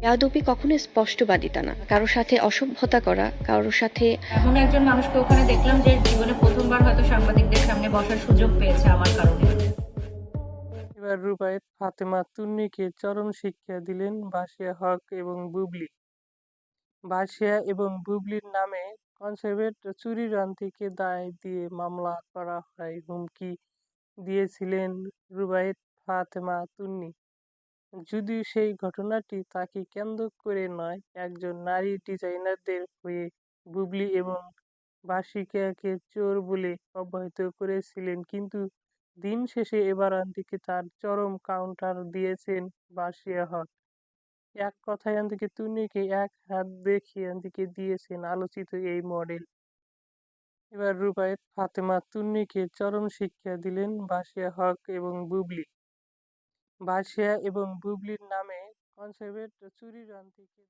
বেয়াদবি কখনো স্পষ্টবাদিতা না। কারোর সাথে অসভ্যতা করা কারোর সাথে এমন একজন মানুষকে ওখানে দেখলাম যে জীবনে প্রথমবার হয়তো সাংবাদিকদের সামনে বসার সুযোগ পেয়েছে আমার কারণে। এবার রুবায়েত ফাতেমা তুন্নিকে চরম শিক্ষা দিলেন বাসিয়া হক এবং বুবলি। বাসিয়া এবং বুবলির নামে কনসেপ্ট চুরির থেকে দায় দিয়ে মামলা করা হয় হুমকি দিয়েছিলেন রুবায়েত ফাতেমা তুন্নি। যদিও সেই ঘটনাটি তাকে কেন্দ্র করে নয়, একজন নারী ডিজাইনারদের হয়ে বুবলি এবং বাসিকাকে চোর বলে অবহিত করেছিলেন। কিন্তু দিন শেষে এবার আন্তিকে তার চরম কাউন্টার দিয়েছেন বাসিয়া হক। এক কথায় আন্তিকে তুনিকে এক হাত দেখিয়ে আন্তিকে দিয়েছেন আলোচিত এই মডেল এবার রুবায়েত ফাতেমা তুন্নিকে চরম শিক্ষা দিলেন বাসিয়া হক এবং বুবলি। বাসিয়া এবং বুবলির নামে কনসেপ্ট চুরির থেকে